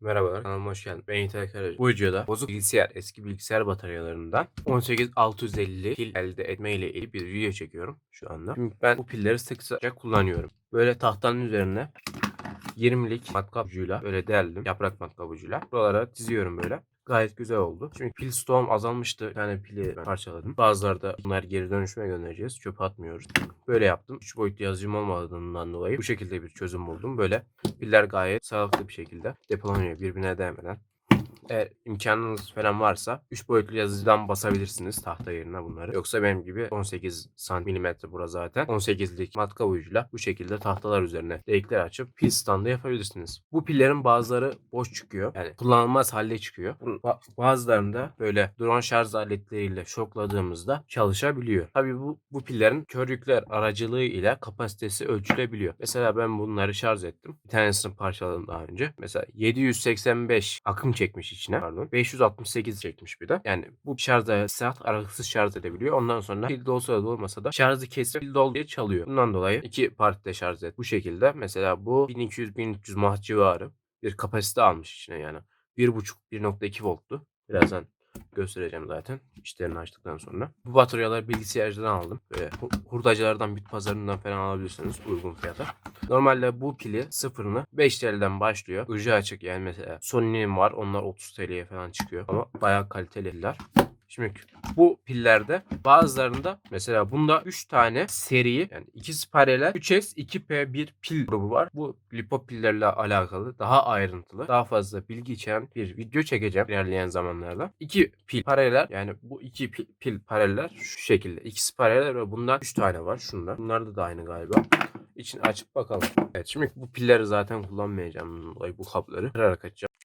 Merhabalar, kanalıma hoş geldin. Ben İtalya Karacı. Bu videoda bozuk bilgisayar, eski bilgisayar bataryalarından 18650 pil elde etme ile ilgili bir video çekiyorum şu anda. Şimdi ben bu pilleri sık sıkça kullanıyorum. Böyle tahtanın üzerine 20'lik matkap ucuyla böyle deldim. Yaprak matkap ucuyla. Buralara diziyorum böyle. Gayet güzel oldu. Şimdi pil stoğum azalmıştı. Tane pili ben parçaladım. Bazıları da bunlar geri dönüşüme göndereceğiz. Çöpe atmıyoruz. Böyle yaptım. 3 boyutlu yazıcım olmadığından dolayı bu şekilde bir çözüm buldum. Böyle piller gayet sağlıklı bir şekilde depolanıyor birbirine değmeden. Eğer imkanınız falan varsa 3 boyutlu yazıcıdan basabilirsiniz tahta yerine bunları. Yoksa benim gibi 18 santimetre bura zaten. 18'lik matkap ucuyla bu şekilde tahtalar üzerine delikler açıp pil standı yapabilirsiniz. Bu pillerin bazıları boş çıkıyor. Yani kullanılmaz halde çıkıyor. Bazılarında böyle drone şarj aletleriyle şokladığımızda çalışabiliyor. Tabii bu, bu pillerin körükler aracılığı ile kapasitesi ölçülebiliyor. Mesela ben bunları şarj ettim. Bir tanesini parçaladım daha önce. Mesela 785 akım çekmiş içine. Pardon. 568 çekmiş bir de. Yani bu şarjda saat aralıksız şarj edebiliyor. Ondan sonra pil dolsa da olmasa da şarjı kesip pil dol diye çalıyor. Bundan dolayı iki partide şarj et. Bu şekilde mesela bu 1200-1300 mAh civarı bir kapasite almış içine yani. 1.5-1.2 volttu. Birazdan göstereceğim zaten işlerini açtıktan sonra. Bu bataryaları bilgisayarcıdan aldım. Böyle hu- hurdacılardan, bit pazarından falan alabilirsiniz uygun fiyata. Normalde bu pili sıfırını 5 TL'den başlıyor. Ucu açık yani mesela Sony'nin var onlar 30 TL'ye falan çıkıyor. Ama bayağı kaliteli piller. Şimdi bu pillerde bazılarında mesela bunda 3 tane seri yani ikisi paralel 3S 2P1 pil grubu var. Bu lipo pillerle alakalı daha ayrıntılı daha fazla bilgi içeren bir video çekeceğim ilerleyen zamanlarda. İki pil paralel yani bu iki pil, pil paraleller şu şekilde. İkisi paralel ve bundan 3 tane var şunda. Bunlarda da aynı galiba. İçini açıp bakalım. Evet şimdi bu pilleri zaten kullanmayacağım bu kapları kırarak açacağım.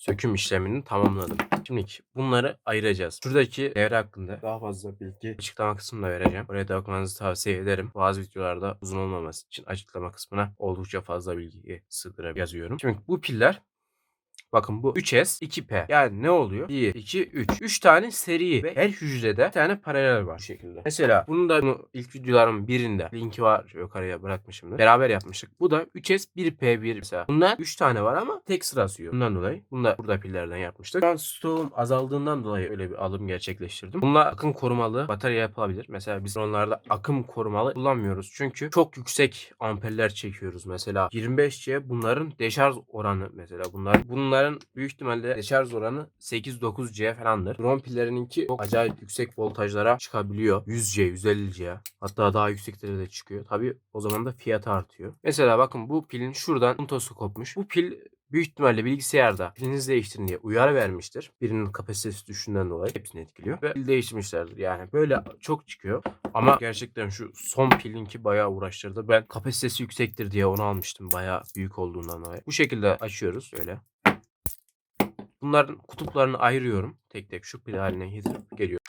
Söküm işlemini tamamladım. Şimdi bunları ayıracağız. Şuradaki devre hakkında daha fazla bilgi açıklama kısmında vereceğim. Oraya da okumanızı tavsiye ederim. Bazı videolarda uzun olmaması için açıklama kısmına oldukça fazla bilgi sığdırıp yazıyorum. Şimdi bu piller Bakın bu 3S 2P. Yani ne oluyor? 1, 2, 3. 3 tane seri ve her hücrede bir tane paralel var bu şekilde. Mesela bunu da bunu ilk videolarım birinde linki var yukarıya bırakmışım. Beraber yapmıştık. Bu da 3S 1P1 mesela. Bunlar 3 tane var ama tek sırası yok. Bundan dolayı. Bunu da burada pillerden yapmıştık. An stoğum azaldığından dolayı öyle bir alım gerçekleştirdim. Bunlar akım korumalı batarya yapılabilir. Mesela biz onlarda akım korumalı kullanmıyoruz. Çünkü çok yüksek amperler çekiyoruz. Mesela 25C bunların deşarj oranı mesela bunlar bunların büyük ihtimalle deşarj oranı 8-9C falandır. Drone pillerininki çok acayip yüksek voltajlara çıkabiliyor. 100C, 150C hatta daha yükseklere de çıkıyor. Tabi o zaman da fiyatı artıyor. Mesela bakın bu pilin şuradan puntosu kopmuş. Bu pil büyük ihtimalle bilgisayarda pilinizi değiştirin diye uyarı vermiştir. Birinin kapasitesi düştüğünden dolayı hepsini etkiliyor. Ve pil değiştirmişlerdir. Yani böyle çok çıkıyor. Ama gerçekten şu son pilinki bayağı uğraştırdı. Ben kapasitesi yüksektir diye onu almıştım. Bayağı büyük olduğundan dolayı. Bu şekilde açıyoruz öyle. Bunların kutuplarını ayırıyorum. Tek tek şu pil haline getirip geliyor.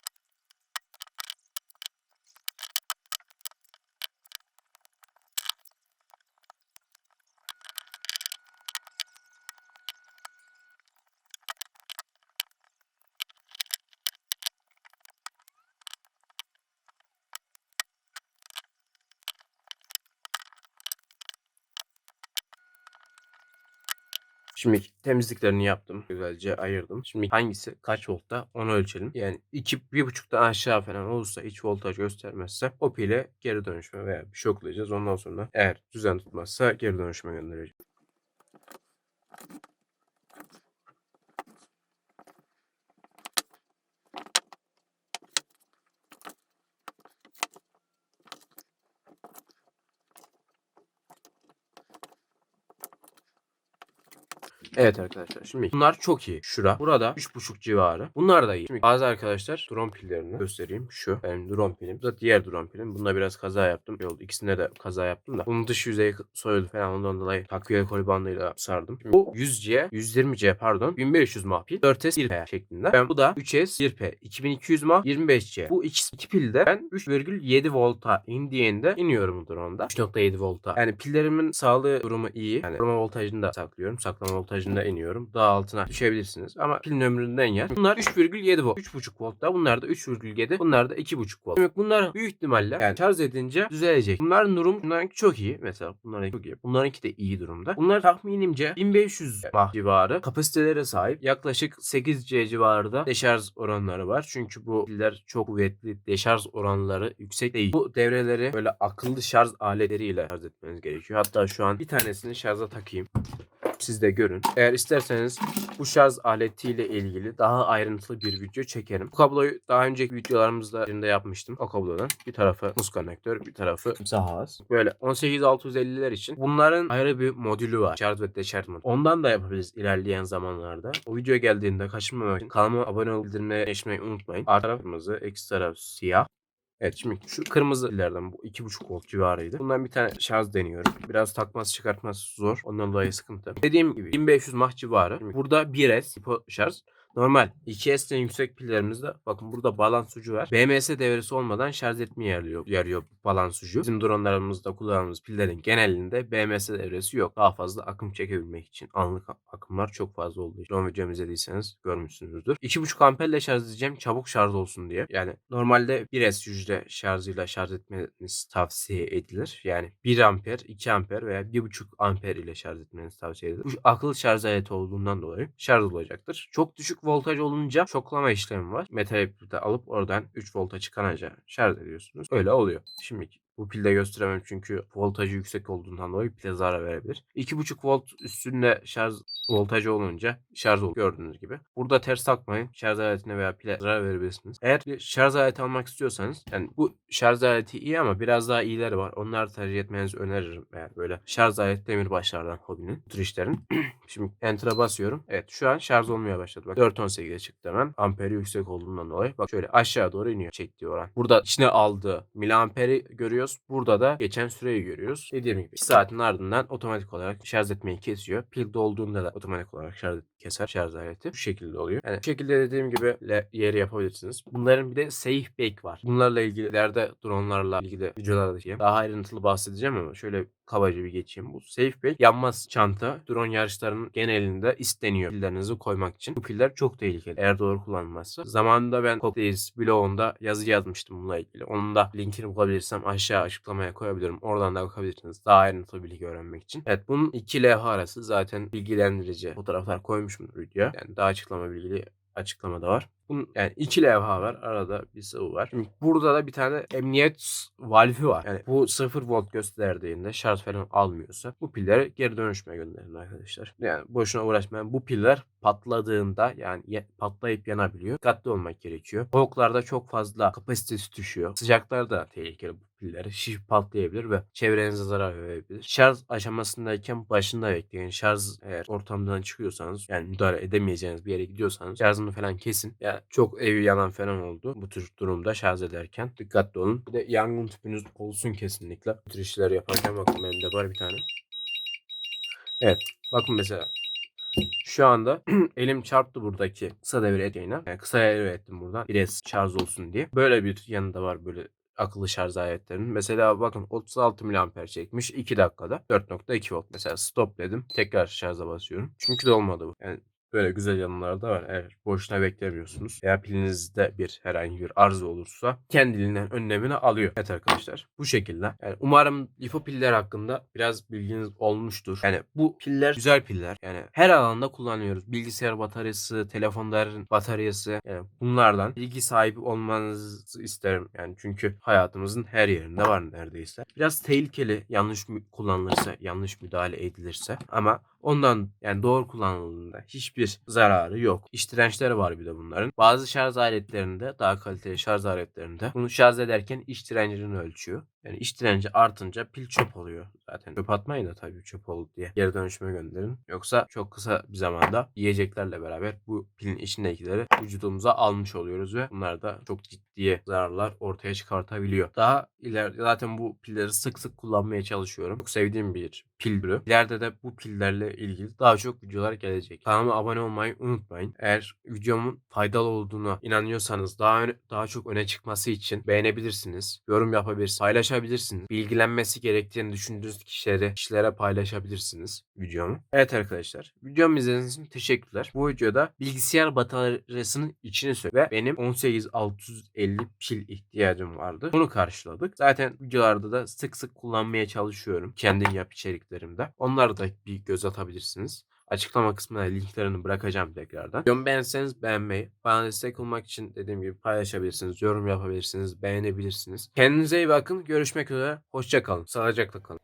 Şimdi temizliklerini yaptım. Güzelce ayırdım. Şimdi hangisi kaç voltta onu ölçelim. Yani 2 1.5'tan aşağı falan olursa hiç voltaj göstermezse o pile geri dönüşme veya bir şoklayacağız. Ondan sonra eğer düzen tutmazsa geri dönüşme göndereceğiz. Evet arkadaşlar şimdi bunlar çok iyi. Şura. Burada 3.5 civarı. Bunlar da iyi. Şimdi bazı arkadaşlar drone pillerini göstereyim. Şu benim drone pilim. Bu da diğer drone pilim. Bunda biraz kaza yaptım. Oldu. İkisinde de kaza yaptım da. Bunun dış yüzeyi soyuldu falan ondan dolayı takviye koli bandıyla sardım. Şimdi bu 100C, 120C pardon 1500 mAh pil 4S 1P şeklinde. Ben bu da 3S 1P 2200 mAh 25C. Bu ikisi iki pilde ben 3,7 volta indiğinde iniyorum bu drone'da. 3.7 volta. Yani pillerimin sağlığı durumu iyi. Yani koruma voltajını da saklıyorum. Saklama voltajını da iniyorum. Daha altına düşebilirsiniz. Ama pilin ömründen yer. Bunlar 3,7 volt. 3.5 voltta. Bunlar da 3,7. Bunlar da 2.5 volt. Demek bunlar büyük ihtimalle yani şarj edince düzelecek. Bunların durum bunlarınki çok iyi. Mesela bunlarınki çok iyi. Bunlarınki de iyi durumda. Bunlar tahminimce 1500 mAh civarı kapasitelere sahip. Yaklaşık 8C civarında deşarj oranları var. Çünkü bu piller çok kuvvetli. Deşarj oranları yüksek değil. Bu devreleri böyle akıllı şarj aletleriyle şarj etmeniz gerekiyor. Hatta şu an bir tanesini şarja takayım. Siz de görün. Eğer isterseniz bu şarj aletiyle ilgili daha ayrıntılı bir video çekerim. Bu kabloyu daha önceki videolarımızda birinde yapmıştım. O kablodan bir tarafı muz konnektör, bir tarafı sahaz. Böyle 18650'ler için bunların ayrı bir modülü var. Şarj ve deşarj modülü. Ondan da yapabiliriz ilerleyen zamanlarda. O video geldiğinde kaçırmamak için kanalıma abone olup bildirimleri açmayı unutmayın. Arka taraf kırmızı, eksi taraf siyah. Evet şimdi şu kırmızı pillerden bu 2.5 volt civarıydı. Bundan bir tane şarj deniyorum. Biraz takması çıkartması zor. Ondan dolayı sıkıntı. Dediğim gibi 1500 mAh civarı. Şimdi burada 1S tipo şarj. Normal 2S'den yüksek pillerimizde bakın burada balans ucu var. BMS devresi olmadan şarj etmeye yarıyor, yarıyor balans ucu. Bizim dronlarımızda kullandığımız pillerin genelinde BMS devresi yok. Daha fazla akım çekebilmek için. Anlık akımlar çok fazla olduğu için. Drone videomu izlediyseniz görmüşsünüzdür. 2.5 amperle şarj edeceğim çabuk şarj olsun diye. Yani normalde 1S hücre şarjıyla şarj etmeniz tavsiye edilir. Yani 1 amper, 2 amper veya 1.5 amper ile şarj etmeniz tavsiye edilir. Bu akıllı şarj aleti olduğundan dolayı şarj olacaktır. Çok düşük voltaj olunca şoklama işlemi var. Metal ipi de alıp oradan 3 volta çıkanca şarj ediyorsunuz. Öyle oluyor. Şimdi bu pilde gösteremem çünkü voltajı yüksek olduğundan dolayı pile zarar verebilir. 2.5 volt üstünde şarj voltajı olunca şarj olur gördüğünüz gibi. Burada ters takmayın. Şarj aletine veya pile zarar verebilirsiniz. Eğer şarj aleti almak istiyorsanız yani bu şarj aleti iyi ama biraz daha iyileri var. Onları tercih etmenizi öneririm. Eğer böyle şarj aleti demirbaşlardan hobinin, bu tür işlerin. Şimdi enter'a basıyorum. Evet şu an şarj olmaya başladı. Bak 4.18'e çıktı hemen. Amperi yüksek olduğundan dolayı. Bak şöyle aşağı doğru iniyor çektiği oran. Burada içine aldığı miliamperi görüyoruz. Burada da geçen süreyi görüyoruz. Dediğim gibi 2 saatin ardından otomatik olarak şarj etmeyi kesiyor. Pil dolduğunda da otomatik olarak şarj keser şarj aleti. Bu şekilde oluyor. Yani bu şekilde dediğim gibi yeri yapabilirsiniz. Bunların bir de safe bake var. Bunlarla ilgili ileride dronlarla ilgili videolarda diyeyim. Daha ayrıntılı bahsedeceğim ama şöyle kabaca bir geçeyim. Bu safe bake yanmaz çanta drone yarışlarının genelinde isteniyor pillerinizi koymak için. Bu piller çok tehlikeli eğer doğru kullanılmazsa. Zamanında ben Cocktails blogunda yazı yazmıştım bununla ilgili. Onun da linkini bulabilirsem aşağı açıklamaya koyabilirim. Oradan da bakabilirsiniz. Daha ayrıntılı bilgi öğrenmek için. Evet bunun iki levha arası zaten bilgilendirici fotoğraflar koymuşum videoya. Yani daha açıklama bilgili açıklama da var. Bunun yani iki levha var. Arada bir sıvı var. Şimdi burada da bir tane emniyet valfi var. Yani bu 0 volt gösterdiğinde şarj falan almıyorsa bu pilleri geri dönüşüme gönderin arkadaşlar. Yani boşuna uğraşmayın. Bu piller patladığında yani patlayıp yanabiliyor. Dikkatli olmak gerekiyor. Soğuklarda çok fazla kapasitesi düşüyor. Sıcaklar da tehlikeli bu pilleri. Şiş patlayabilir ve çevrenize zarar verebilir. Şarj aşamasındayken başında bekleyin. Şarj eğer ortamdan çıkıyorsanız yani müdahale edemeyeceğiniz bir yere gidiyorsanız şarjını falan kesin. Ya çok evi yanan falan oldu. Bu tür durumda şarj ederken dikkatli olun. Bir de yangın tüpünüz olsun kesinlikle. Bu tür işleri yaparken bakın benim de var bir tane. Evet. Bakın mesela şu anda elim çarptı buradaki kısa devre ettiğine. Yani kısa devre ettim buradan. Biraz şarj olsun diye. Böyle bir yanında var böyle akıllı şarj aletlerinin. Mesela bakın 36 mAh çekmiş 2 dakikada 4.2 volt. Mesela stop dedim. Tekrar şarja basıyorum. Çünkü de olmadı bu. Yani Böyle güzel yanları da var. Eğer boşuna beklemiyorsunuz veya pilinizde bir herhangi bir arıza olursa kendiliğinden önlemini alıyor. Evet arkadaşlar bu şekilde. Yani umarım lipo piller hakkında biraz bilginiz olmuştur. Yani bu piller güzel piller. Yani her alanda kullanıyoruz. Bilgisayar bataryası, telefonların bataryası. Yani bunlardan bilgi sahibi olmanızı isterim. Yani çünkü hayatımızın her yerinde var neredeyse. Biraz tehlikeli yanlış kullanılırsa, yanlış müdahale edilirse ama Ondan yani doğru kullanıldığında hiçbir zararı yok. İç dirençleri var bir de bunların. Bazı şarj aletlerinde daha kaliteli şarj aletlerinde bunu şarj ederken iç direncini ölçüyor. Yani iş direnci artınca pil çöp oluyor zaten. Çöp atmayın da tabii çöp oldu diye. Geri dönüşüme gönderin. Yoksa çok kısa bir zamanda yiyeceklerle beraber bu pilin içindekileri vücudumuza almış oluyoruz ve bunlar da çok ciddi zararlar ortaya çıkartabiliyor. Daha ileride zaten bu pilleri sık sık kullanmaya çalışıyorum. Çok sevdiğim bir pil türü. İleride de bu pillerle ilgili daha çok videolar gelecek. Kanalıma abone olmayı unutmayın. Eğer videomun faydalı olduğunu inanıyorsanız daha öne- daha çok öne çıkması için beğenebilirsiniz. Yorum yapabilirsiniz. Paylaşabilirsiniz. Bilgilenmesi gerektiğini düşündüğünüz kişilere, kişilere paylaşabilirsiniz videomu. Evet arkadaşlar. Videomu izlediğiniz için teşekkürler. Bu videoda bilgisayar bataryasının içini sök ve benim 18650 pil ihtiyacım vardı. Bunu karşıladık. Zaten videolarda da sık sık kullanmaya çalışıyorum. Kendi yap içeriklerimde. Onları da bir göz atabilirsiniz. Açıklama kısmına linklerini bırakacağım tekrardan. Videomu beğenseniz beğenmeyi, bana destek olmak için dediğim gibi paylaşabilirsiniz, yorum yapabilirsiniz, beğenebilirsiniz. Kendinize iyi bakın. Görüşmek üzere. Hoşça kalın. Sağlıcakla kalın.